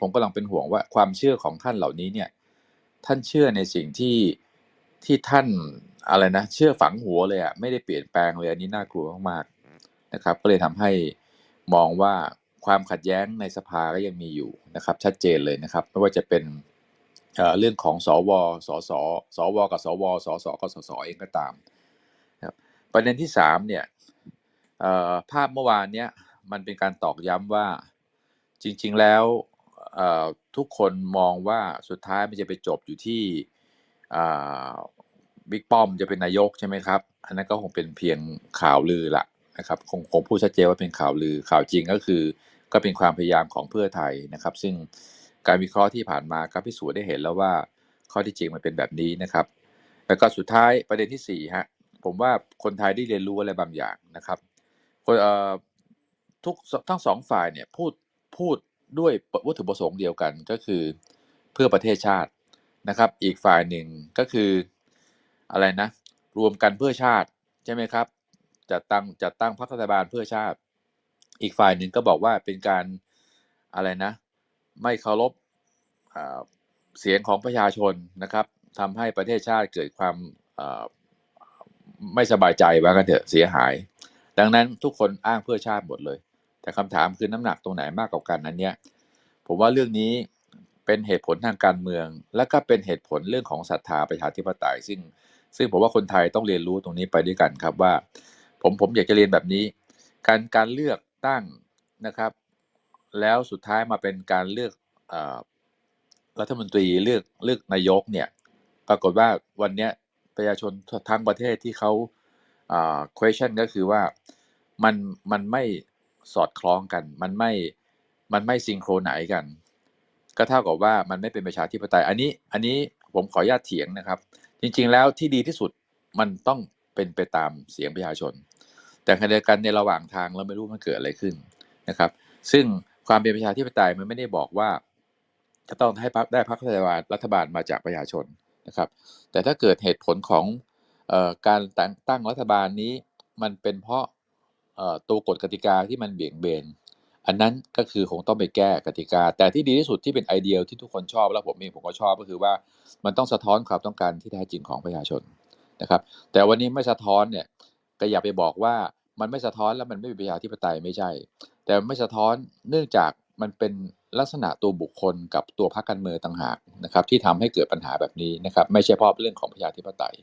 ผมกำลังเป็นห่วงว่าความเชื่อของท่านเหล่านี้เนี่ย ท่านเชื่อในสิ่งที่ที่ท่านอะไรนะ เชื่อฝังหัวเลยอะไม่ได้เปลี่ยนแปลงเลยอันนี้น่ากลัวมากๆนะครับ ก็เลยทำให้มองว่าความขัดแย้งในสภาก็ยังมีอยู่นะครับ ชัดเจนเลยนะครับ ไม่ว่าจะเป็นเเรื่องของสวสสสวกับสวสสกับสสเองก็ตามนะครับประเด็นที่สามเนี่ยภาพเมื่อวานเนี้ยมันเป็นการตอกย้ำว่าจริง ๆ แล้ว ทุกคนมองว่าสุดท้ายมันจะไปจบอยู่ที่บิ๊กป้อมจะเป็นนายกใช่ไหมครับ อันนั้นก็คงเป็นเพียงข่าวลือละนะครับคงคงพูดชัดเจนว่าเป็นข่าวลือข่าวจริงก็คือ ก็เป็นความพยายามของเพื่อไทยนะครับ ซึ่งการวิเคราะห์ที่ผ่านมาก็พิสูจน์ได้เห็นแล้วว่าข้อที่จริงมันเป็นแบบนี้นะครับ แล้วก็สุดท้ายประเด็นที่สี่ฮะผมว่าคนไทยได้เรียนรู้อะไรบางอย่างนะครับคนเอ่อทุกทั้งสองฝ่ายเนี่ยพูดพูด ด้วยวัตถุประสงค์เดียวกันก็คือเพื่อประเทศชาตินะครับ อีกฝ่ายหนึ่งก็คืออะไรนะ รวมกันเพื่อชาติใช่ไหมครับ จัดตั้งจัดตั้งพรรครัฐบาลเพื่อชาติ อีกฝ่ายหนึ่งก็บอกว่าเป็นการอะไรนะ ไม่เคารพเสียงของประชาชนนะครับทำให้ประเทศชาติเกิดความไม่สบายใจว่ากันเถอะเสียหาย ดังนั้นทุกคนอ้างเพื่อชาติหมดเลย แต่คำถามคือน้ำหนักตรงไหนมากกว่ากันนั้นเนี่ยผมว่าเรื่องนี้เป็นเหตุผลทางการเมือง และก็เป็นเหตุผลเรื่องของศรัทธาประชาธิปไตย ซึ่ง ซึ่งผมว่าคนไทยต้องเรียนรู้ตรงนี้ไปด้วยกันครับว่า ผมผมอยากจะเรียนแบบนี้ การการเลือกตั้งนะครับ แล้วสุดท้ายมาเป็นการเลือกอรัฐมนตรีเลือกเลือกนายกเนี่ยปรากฏว่าวันนี้ประชาชนทั้งประเทศที่เขาอ่า question ก็คือว่ามันมันไม่ สอดคล้องกัน มันไม่มันไม่ซิงโครไหนกัน ก็เท่ากับว่ามันไม่เป็นประชาธิปไตย อันนี้อันนี้ผมขออนุญาตเถียงนะครับ จริง ๆ แล้วที่ดีที่สุดมันต้องเป็นไปตามเสียงประชาชน แต่ขณะเดียวกันในระหว่างทางเราไม่รู้มันเกิดอะไรขึ้นนะครับ ซึ่งความเป็นประชาธิปไตยมันไม่ได้บอกว่า จะต้องให้พรรคได้พรรครัฐบาลรัฐบาลมาจากประชาชนนะครับ แต่ถ้าเกิดเหตุผลของออการแต่งตั้งรัฐบาลนี้มันเป็นเพราะ ตัวกฎกติกาที่มันเบี่ยงเบน อันนั้นก็คือคงต้องไปแก้กติกา แต่ที่ดีที่สุดที่เป็นไอเดียที่ทุกคนชอบแล้วผมเองผมก็ชอบก็คือว่ามันต้องสะท้อนความต้องการที่แท้จริงของประชาชนนะครับ แต่วันนี้ไม่สะท้อนเนี่ยก็อย่าไปบอกว่ามันไม่สะท้อนแล้วมันไม่เป็นประชาธิปไตยไม่ใช่ แต่ไม่สะท้อนเนื่องจากมันเป็นลักษณะตัวบุคคลกับตัวพรรคการเมืองต่างหากนะครับที่ทำให้เกิดปัญหาแบบนี้นะครับ ไม่ใช่เพราะเรื่องของประชาธิปไตย